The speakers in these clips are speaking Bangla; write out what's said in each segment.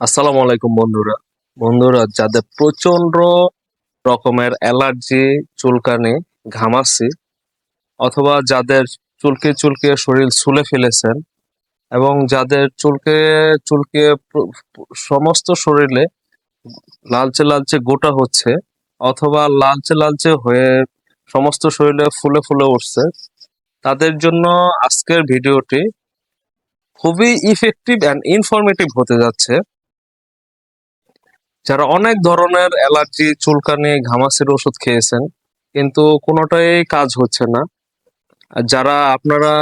আসসালামু আলাইকুম বন্ধুরা। বন্ধুরা, যাদের প্রচণ্ড রকমের অ্যালার্জি চুলকানি ঘামাসি অথবা যাদের চুলকে চুলকে শরীর ছুলে ফেলেছেন, এবং যাদের চুলকে চুলকে সমস্ত শরীরে লালচে লালচে গোটা হচ্ছে, অথবা লালচে লালচে হয়ে সমস্ত শরীরে ফুলে ফুলে উঠছে, তাদের জন্য আজকের ভিডিওটি খুবই ইফেক্টিভ অ্যান্ড ইনফরমেটিভ হতে যাচ্ছে। যারা অনেক ধরনের অ্যালার্জি, চুলকানি, ঘামাচির ওষুধ খেয়েছেন, কিন্তু কোনোটাই কাজ হচ্ছে না। যারা আপনারা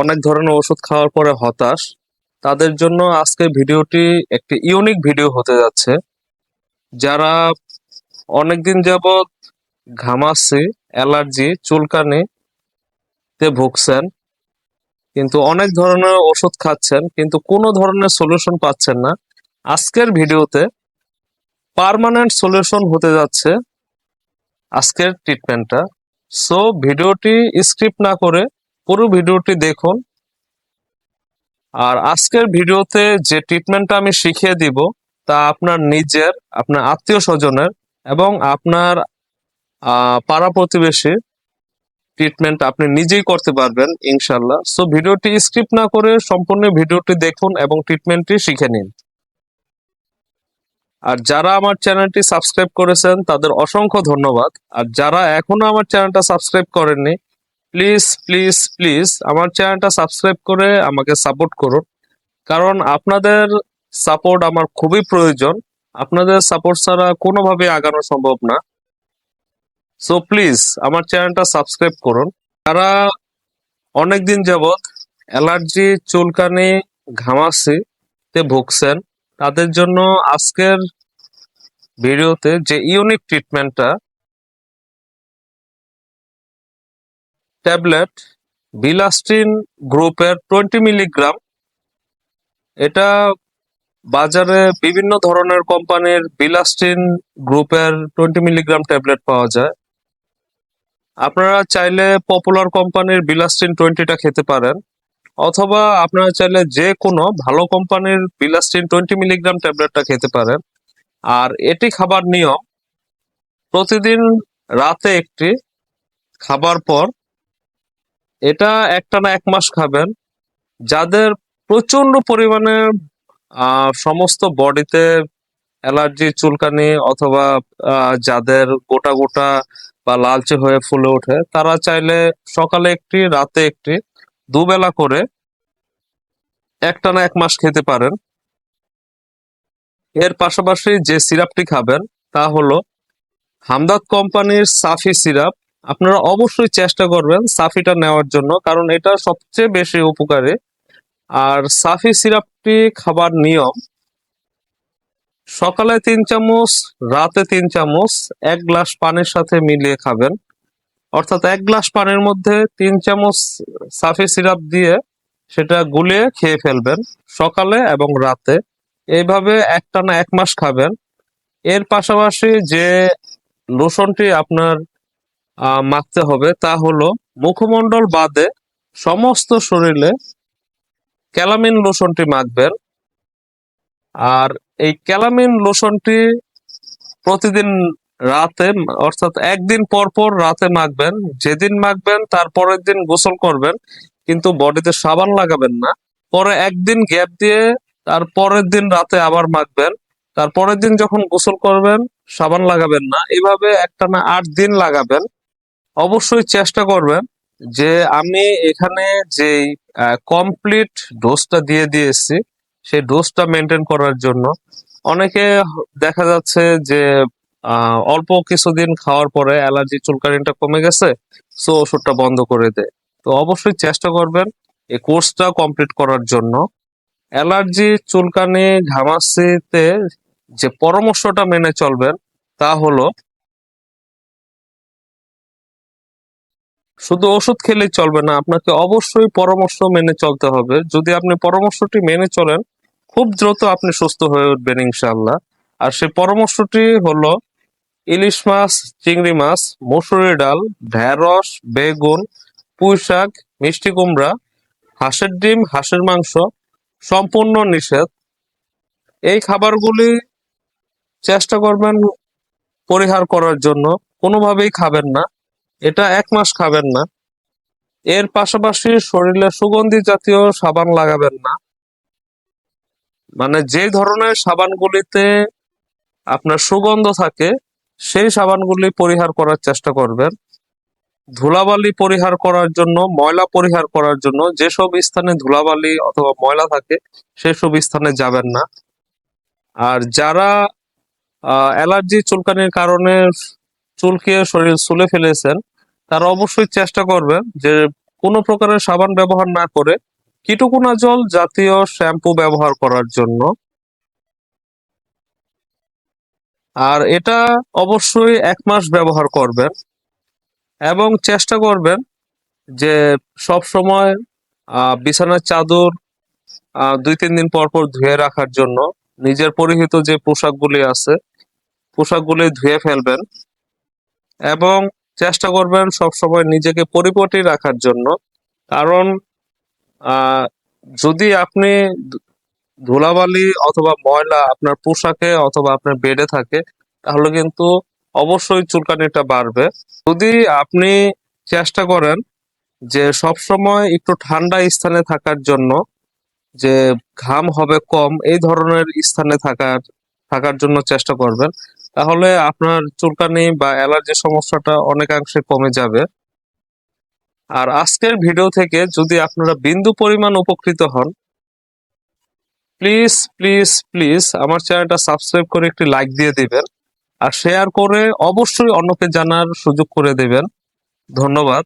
অনেক ধরনের ওষুধ খাওয়ার পরে হতাশ, তাদের জন্য আজকে ভিডিওটি একটি ইউনিক ভিডিও হতে যাচ্ছে। যারা অনেকদিন যাবৎ ঘামাচি, অ্যালার্জি চুলকানি তে ভুগছেন, কিন্তু অনেক ধরনের ওষুধ খাচ্ছেন, কিন্তু কোনো ধরনের সলিউশন পাচ্ছেন না। আজকের ভিডিওতে পার্মানেন্ট সলিউশন হতে যাচ্ছে আজকের ট্রিটমেন্টটা সো ভিডিওটি স্ক্রিপ্ট না করে পুরো ভিডিওটি দেখুন। আর আজকের ভিডিওতে যে ট্রিটমেন্টটা আমি শিখিয়ে দিব, তা আপনার নিজের, আপনার আত্মীয় স্বজনের এবং আপনার পাড়া প্রতিবেশীর ট্রিটমেন্ট আপনি নিজেই করতে পারবেন, ইনশাল্লাহ। সো ভিডিওটি স্ক্রিপ্ট না করে সম্পূর্ণ ভিডিওটি দেখুন এবং ট্রিটমেন্টটি শিখে নিন। আর যারা আমার চ্যানেলটি সাবস্ক্রাইব করেছেন, তাদের অসংখ্য ধন্যবাদ। আর যারা এখনও আমার চ্যানেলটা সাবস্ক্রাইব করেননি প্লিজ প্লিজ প্লিজ আমার চ্যানেলটা সাবস্ক্রাইব করে আমাকে সাপোর্ট করুন। কারণ আপনাদের সাপোর্ট আমার খুবই প্রয়োজন। আপনাদের সাপোর্ট ছাড়া কোনোভাবে আগানো সম্ভব না। সো প্লিজ আমার চ্যানেলটা সাবস্ক্রাইব করুন। যারা অনেকদিন যাবৎ অ্যালার্জি, চুলকানি ঘামাসি তে ভুগছেন তাদের জন্য আজকের ভিডিওতে যে ইউনিক ট্রিটমেন্টটা ট্যাবলেট বিলাস্টিন গ্রুপের টোয়েন্টি মিলিগ্রাম এটা বাজারে বিভিন্ন ধরনের কোম্পানির বিলাস্টিন গ্রুপের টোয়েন্টি মিলিগ্রাম ট্যাবলেট পাওয়া যায়। আপনারা চাইলে পপুলার কোম্পানির বিলাস্টিন টোয়েন্টিটা খেতে পারেন। অথবা আপনারা চাইলে যে কোনো ভালো কোম্পানির বিলাস্টিন টোয়েন্টি মিলিগ্রাম ট্যাবলেটটা খেতে পারেন। আর এটি খাবার নিয়ম, প্রতিদিন রাতে একটি খাবার পর এটা একটানা এক মাস খাবেন। যাদের প্রচণ্ড পরিমাণে সমস্ত বডিতে অ্যালার্জি, চুলকানি অথবা যাদের গোটা গোটা বা লালচে হয়ে ফুলে ওঠে, তারা চাইলে সকালে একটি, রাতে একটি দুবেলা করে একটানা এক মাস খেতে পারেন। এর পাশাপাশি যে সিরাপটি খাবেন তা হলো হামদাদ কোম্পানির সাফি সিরাপ। আপনারা অবশ্যই চেষ্টা করবেন সাফিটা নেওয়ার জন্য, কারণ এটা সবচেয়ে বেশি উপকারী। আর সাফি সিরাপটি খাবার নিয়ম, সকালে তিন চামচ, রাতে তিন চামচ, এক গ্লাস পানির সাথে মিলিয়ে খাবেন। অর্থাৎ এক গ্লাস পানির মধ্যে তিন চামচ সাফি সিরাপ দিয়ে সেটা গুলিয়ে খেয়ে ফেলবেন সকালে এবং রাতে। এইভাবে একটানা এক মাস খাবেন। এর পাশাপাশি যে লোশনটি আপনার মাখতে হবে তা হলো মুখমণ্ডল বাদে সমস্ত শরীরে ক্যালামিন লোশনটি মাখবেন। আর এই ক্যালামিন লোশনটি প্রতিদিন রাতে, অর্থাৎ একদিন পর পর রাতে মাখবেন, যেদিন মাখবেন তার পরের দিন গোসল করবেন, কিন্তু বডিতে সাবান লাগাবেন না। পরে একদিন গ্যাপ দিয়ে তার পরের দিন রাতে আবার মাখবেন, তার পরের দিন যখন গোসল করবেন, সাবান লাগাবেন না। এইভাবে একটানা আট দিন লাগাবেন। অবশ্যই চেষ্টা করবেন যে আমি এখানে যে কমপ্লিট ডোজটা দিয়ে দিয়েছি, সেই ডোজটা মেনটেন করার জন্য। অনেকে দেখা যাচ্ছে যে অল্প কিছুদিন খাওয়ার পরে অ্যালার্জি চুলকানিটা কমে গেছে সো ওষুধটা বন্ধ করে দেয় তো অবশ্যই চেষ্টা করবেন এই কোর্সটা কমপ্লিট করার জন্য। অ্যালার্জি, চুলকানি ঘামাসিতে যে পরামর্শটা মেনে চলবেন তা হলো, শুধু ওষুধ খেলেই চলবে না, আপনাকে অবশ্যই পরামর্শ মেনে চলতে হবে। যদি আপনি পরামর্শটি মেনে চলেন, খুব দ্রুত আপনি সুস্থ হয়ে উঠবেন ইনশাল্লাহ আর সেই পরামর্শটি হলো ইলিশ মাছ, চিংড়ি মাছ মসুরি ডাল ঢেঁড়স বেগুন পুঁই শাক মিষ্টি কুমড়া, হাঁসের ডিম, হাঁসের মাংস সম্পূর্ণ নিষেধ। এই খাবারগুলি চেষ্টা করবেন পরিহার করার জন্য। কোনোভাবেই খাবেন না। এটা এক মাস খাবেন না। এর পাশাপাশি শরীরে সুগন্ধি জাতীয় সাবান লাগাবেন না। মানে যে ধরনের সাবানগুলিতে আপনার সুগন্ধ থাকে সেই সাবানগুলি পরিহার করার চেষ্টা করবেন। ধুলাবালি পরিহার করার জন্য, ময়লা পরিহার করার জন্য যেসব স্থানে ধুলাবালি অথবা ময়লা থাকে, সেসব স্থানে যাবেন না। আর যারা অ্যালার্জি চুলকানির কারণে চুলকিয়ে শরীর চুলে ফেলেছেন, তারা অবশ্যই চেষ্টা করবেন যে কোনো প্রকারের সাবান ব্যবহার না করে কিটকুনা জল জাতীয় শ্যাম্পু ব্যবহার করার জন্য। আর এটা অবশ্যই এক মাস ব্যবহার করবেন এবং চেষ্টা করবেন যে সব সময় বিছানার চাদর দুই তিন দিন পর পর ধুয়ে রাখার জন্য নিজের পরিহিত যে পোশাকগুলি আছে, পোশাকগুলি ধুয়ে ফেলবেন এবং চেষ্টা করবেন সব সময় নিজেকে পরিপাটি রাখার জন্য। কারণ যদি আপনি ধুলাবালি অথবা ময়লা আপনার পোশাকে অথবা আপনার বেডে থাকে, তাহলে কিন্তু অবশ্যই চুলকানিটা বাড়বে। যদি আপনি চেষ্টা করেন যে সব সময় একটু ঠান্ডা স্থানে থাকার জন্য, যে ঘাম হবে কম, এই ধরনের স্থানে থাকার থাকার জন্য চেষ্টা করবেন, তাহলে আপনার চুলকানি বা অ্যালার্জি সমস্যাটা অনেকাংশে কমে যাবে। আর আজকের ভিডিও থেকে যদি আপনারা বিন্দু পরিমাণ উপকৃত হন প্লিজ প্লিজ প্লিজ আমার চ্যানেলটা সাবস্ক্রাইব করে একটি লাইক দিয়ে দিবেন। আর শেয়ার করে অবশ্যই অন্যকে জানার সুযোগ করে দেবেন। ধন্যবাদ।